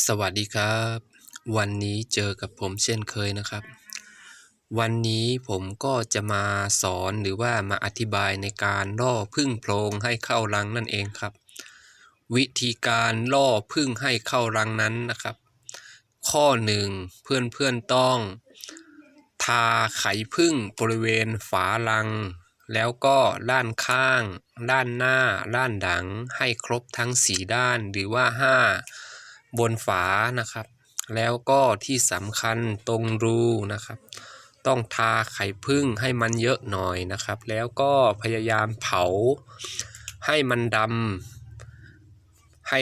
สวัสดีครับ วันนี้เจอกับผมเช่นเคยนะครับ วันนี้ผมก็จะมาสอนหรือว่ามาอธิบายในการล่อพึ่งโพรงให้เข้ารังนั่นเองครับ วิธีการล่อพึ่งให้เข้ารังนั้นนะครับ ข้อหนึ่งเพื่อนเพื่อนต้อง ทาไข่พึ่งบริเวณฝารัง แล้วก็ด้านข้าง ด้านหน้า ด้านหลัง ให้ครบทั้งสีด้านหรือว่าห้า บนฝานะครับ แล้วก็ที่สำคัญตรงรูนะครับ ต้องทาไข่พึ่งให้มันเยอะหน่อยนะครับ แล้วก็พยายามเผาให้มันดำให้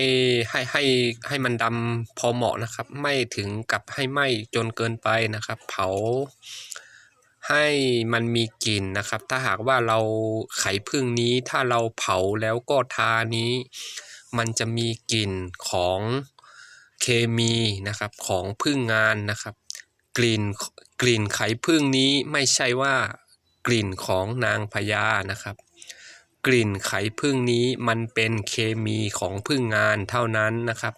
ให้ให้ให้มันดำพอเหมาะนะครับ ไม่ถึงกับให้ไหม้จนเกินไปนะครับ เผาให้มันมีกลิ่นนะครับ ถ้าหากว่าเราไข่พึ่งนี้ถ้าเราเผาแล้วก็ทานี้ มันจะมีกลิ่นของ เคมีนะครับของพึ่งงานนะครับ กลิ่นกลิ่นไข่พึ่งนี้ไม่ใช่ว่ากลิ่นของนางพญานะครับ กลิ่นไข่พึ่งนี้มันเป็นเคมีของพึ่งงานเท่านั้นนะครับ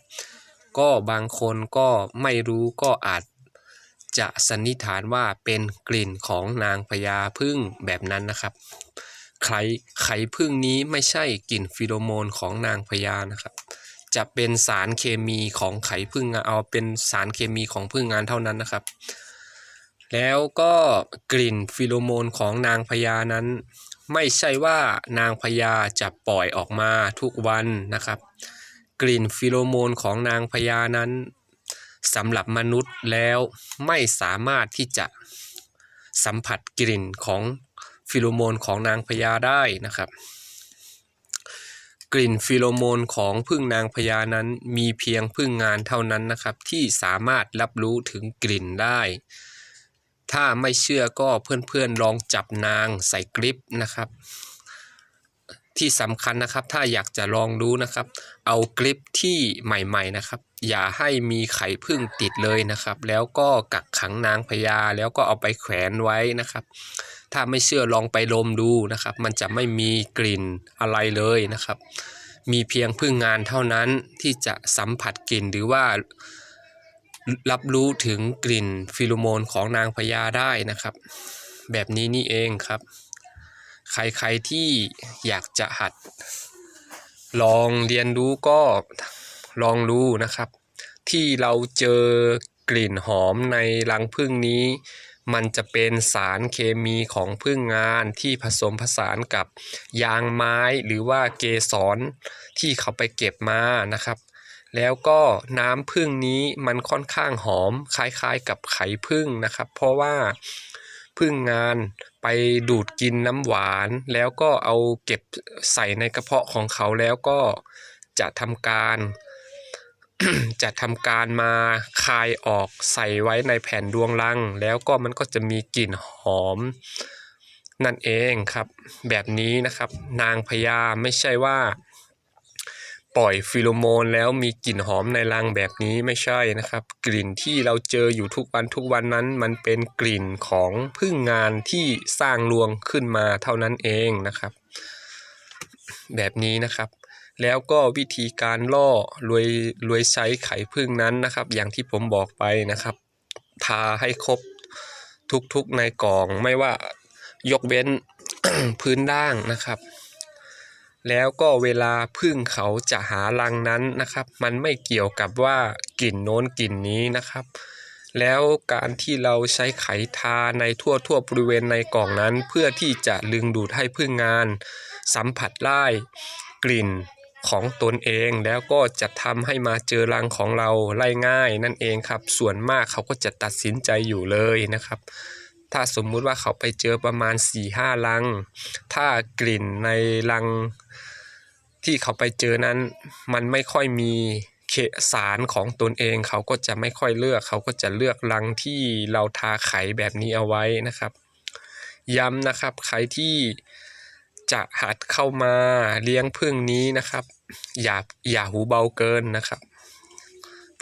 ก็บางคนก็ไม่รู้ก็อาจจะสันนิษฐานว่าเป็นกลิ่นของนางพญาพึ่งแบบนั้นนะครับไข่ไข่พึ่งนี้ไม่ใช่กลิ่นฟิโรโมนของนางพญานะครับ จะเป็นสารเคมีของไข่พึ่งงานเอาเป็นสารเคมีของพึ่งงานเท่านั้นนะครับ แล้วก็กลิ่นฟิโรโมนของนางพญานั้น ไม่ใช่ว่านางพญาจะปล่อยออกมาทุกวันนะครับ กลิ่นฟิโรโมนของนางพญานั้นสำหรับมนุษย์แล้วไม่สามารถที่จะสัมผัสกลิ่นของฟิโรโมนของนางพญาได้นะครับ กลิ่นฟิโรโมนของพึ่งนางพญานั้นมีเพียงพึ่งงานเท่านั้นนะครับ ที่สามารถรับรู้ถึงกลิ่นได้ ถ้าไม่เชื่อก็เพื่อนๆลองจับนางใส่กริปนะครับ ที่สำคัญนะครับถ้าอยากจะลองรู้นะครับ เอากริปที่ใหม่ ๆนะครับ อย่าให้มีไข่พึ่งติดเลยนะครับ แล้วก็กักขังนางพญาแล้วก็เอาไปแขวนไว้นะครับ ถ้าไม่เชื่อลองไปลมดูนะครับ มันจะไม่มีกลิ่นอะไรเลยนะครับ มีเพียงพึ่งงานเท่านั้นที่จะสัมผัสกลิ่นหรือว่ารับรู้ถึงกลิ่นฟิโลโมนของนางพญาได้นะครับ แบบนี้นี่เองครับ ใครๆที่อยากจะหัด ลองเรียนรู้ก็ ลองรู้นะครับ ที่เราเจอกลิ่นหอมในรังผึ้งนี้ มันจะเป็นสารเคมีของผึ้งงานที่ผสมผสานกับยางไม้หรือว่าเกสรที่เขาไปเก็บมานะครับ แล้วก็น้ำผึ้งนี้มันค่อนข้างหอมคล้ายๆกับไข่ผึ้งนะครับ เพราะว่าผึ้งงานไปดูดกินน้ำหวาน แล้วก็เอาเก็บใส่ในกระเพาะของเขาแล้วก็จะทำการ จะทำการมาคายออกใส่ไว้ในแผ่นดวงรัง แล้วก็มันก็จะมีกลิ่นหอมนั่นเองครับ แบบนี้นะครับ นางพญาไม่ใช่ว่า ปล่อยฟิโลโมนแล้วมีกลิ่นหอมในรังแบบนี้ไม่ใช่นะครับ กลิ่นที่เราเจออยู่ทุกวันทุกวันนั้น มันเป็นกลิ่นของพึ่งงานที่สร้างรวงขึ้นมาเท่านั้นเองนะครับ แบบนี้นะครับ แล้วก็วิธีการล่อรวยรวยใช้ไข่พึ่งนั้นนะครับ อย่างที่ผมบอกไปนะครับ ทาให้ครบทุกๆในกล่องไม่ว่ายกเว้นพื้นด่างนะครับ แล้วก็เวลาพึ่งเขาจะหารังนั้นนะครับ มันไม่เกี่ยวกับว่ากลิ่นโน้นกลิ่นนี้นะครับแล้วการที่เราใช้ไขทาในทั่วทั่วบริเวณในกล่องนั้น เพื่อที่จะลึงดูดให้พึ่งงาน สัมผัสได้กลิ่น ของตนเองแล้วก็จะทำให้มาเจอรังของเราไล่ง่ายนั่นเองครับ ส่วนมากเขาก็จะตัดสินใจอยู่เลยนะครับ ถ้าสมมุติว่าเขาไปเจอประมาณ4ี่ห้าลัง ถ้ากลิ่นในรังที่เขาไปเจอนั้น มันไม่ค่อยมีเคสารของตนเองเขาก็จะไม่ค่อยเลือก เขาก็จะเลือกรังที่เราทาไขแบบนี้เอาไว้นะครับ ย้ำนะครับใครที่ จะหัดเข้ามาเลี้ยงพึ่งนี้นะครับ อย่าอย่าหูเบาเกินนะครับ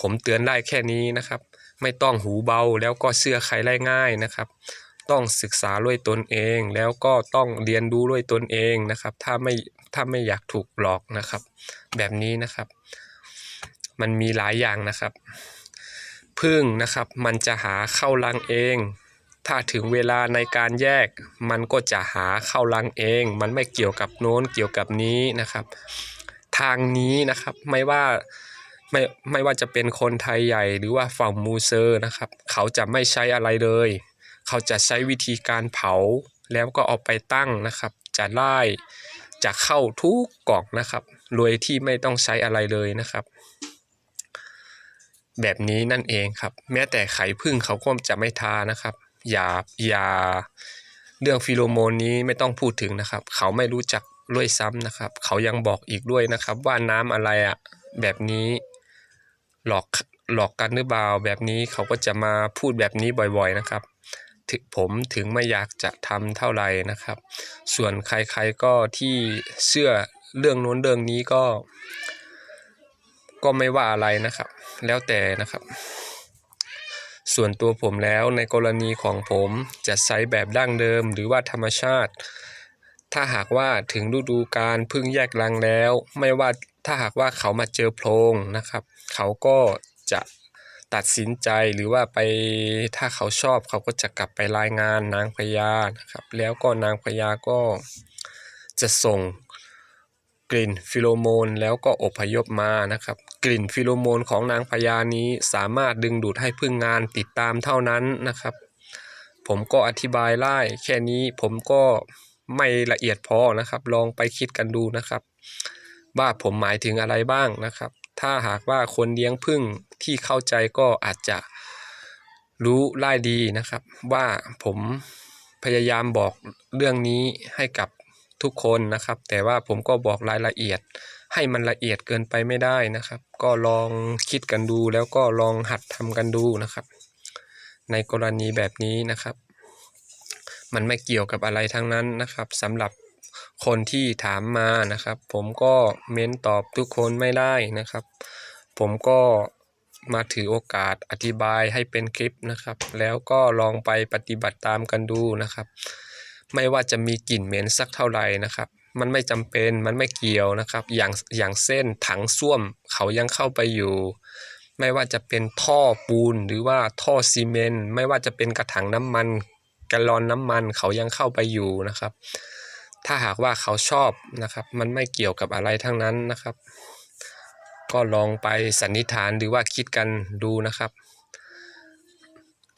ผมเตือนได้แค่นี้นะครับ ไม่ต้องหูเบาแล้วก็เชื่อใครได้ง่ายนะครับ ต้องศึกษาด้วยตนเอง แล้วก็ต้องเรียนรู้ด้วยตนเองนะครับ ถ้าไม่ถ้าไม่อยากถูกหลอกนะครับ แบบนี้นะครับ มันมีหลายอย่างนะครับพึ่งนะครับ มันจะหาเข้ารังเอง ถ้าถึงเวลาในการแยกมันก็จะหาเข้ารังเอง มันไม่เกี่ยวกับโน้นเกี่ยวกับนี้นะครับ ทางนี้นะครับไม่ว่าไม่ไม่ว่าจะเป็นคนไทยใหญ่หรือว่าฝั่งมูเซอร์นะครับ เขาจะไม่ใช้อะไรเลย เขาจะใช้วิธีการเผาแล้วก็เอาไปตั้งนะครับ จะไล่จะเข้าทุกกล่องนะครับโดยที่ไม่ต้องใช้อะไรเลยนะครับ แบบนี้นั่นเองครับ แม้แต่ไข่พึ่งเขาก็จะไม่ทานะครับ ย่าอย่าเรื่องฟิโลโมนนี้ไม่ต้องพูดถึงนะครับ เขาไม่รู้จักด้วยซ้ำนะครับ เขายังบอกอีกด้วยนะครับ ว่าน้ำอะไรอะแบบนี้หลอกหลอกกันหรือเปล่าแบบนี้เขาก็จะมาพูดแบบนี้บ่อยๆนะครับถึงผมถึงไม่อยากจะทำเท่าไหร่นะครับ ส่วนใครๆก็ที่เชื่อเรื่องโน้นเรื่องนี้ก็ ก็ไม่ว่าอะไรนะครับ แล้วแต่นะครับ ส่วนตัวผมแล้วในกรณีของผมจะใช้แบบดั้งเดิมหรือว่าธรรมชาติ ถ้าหากว่าถึงฤดูการพึ่งแยกรังแล้ว ไม่ว่าถ้าหากว่าเขามาเจอโพรงนะครับ เขาก็จะตัดสินใจหรือว่าไปถ้าเขาชอบเขาก็จะกลับไปรายงานนางพญานะครับ แล้วก็นางพญาก็จะส่ง กลิ่นฟิโลโมนแล้วก็อพยพมานะครับ กลิ่นฟิโลโมนของนางพญานี้สามารถดึงดูดให้พึ่งงานติดตามเท่านั้นนะครับ ผมก็อธิบายไล่แค่นี้ผมก็ไม่ละเอียดพอนะครับ ลองไปคิดกันดูนะครับ ว่าผมหมายถึงอะไรบ้างนะครับ ถ้าหากว่าคนเลี้ยงพึ่งที่เข้าใจก็อาจจะรู้ไล่ดีนะครับ ว่าผมพยายามบอกเรื่องนี้ให้กับ ทุกคนนะครับ แต่ว่าผมก็บอกรายละเอียด ให้มันละเอียดเกินไปไม่ได้นะครับ ก็ลองคิดกันดูแล้วก็ลองหัดทำกันดูนะครับ ในกรณีแบบนี้นะครับ มันไม่เกี่ยวกับอะไรทั้งนั้นนะครับสำหรับคนที่ถามมานะครับ ผมก็เม้นตอบทุกคนไม่ได้นะครับ ผมก็มาถือโอกาสอธิบายให้เป็นคลิปนะครับ แล้วก็ลองไปปฏิบัติตามกันดูนะครับ ไม่ว่าจะมีกลิ่นเหม็นสักเท่าไหร่นะครับ มันไม่จำเป็นมันไม่เกี่ยวนะครับ อย่างอย่างเส้นถังส้วมเขายังเข้าไปอยู่ ไม่ว่าจะเป็นท่อปูนหรือว่าท่อซีเมนต์ไม่ว่าจะเป็นกระถางน้ำมันแกลลอนน้ำมันเขายังเข้าไปอยู่นะครับ ถ้าหากว่าเขาชอบนะครับ มันไม่เกี่ยวกับอะไรทั้งนั้นนะครับ ก็ลองไปสันนิษฐานหรือว่าคิดกันดูนะครับ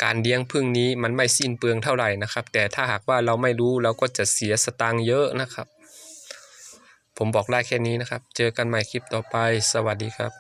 การเลี้ยงพึ่งนี้มันไม่สิ้นเปลืองเท่าไหร่นะครับ แต่ถ้าหากว่าเราไม่รู้เราก็จะเสียสตางค์เยอะนะครับ ผมบอกได้แค่นี้นะครับ เจอกันใหม่คลิปต่อไป สวัสดีครับ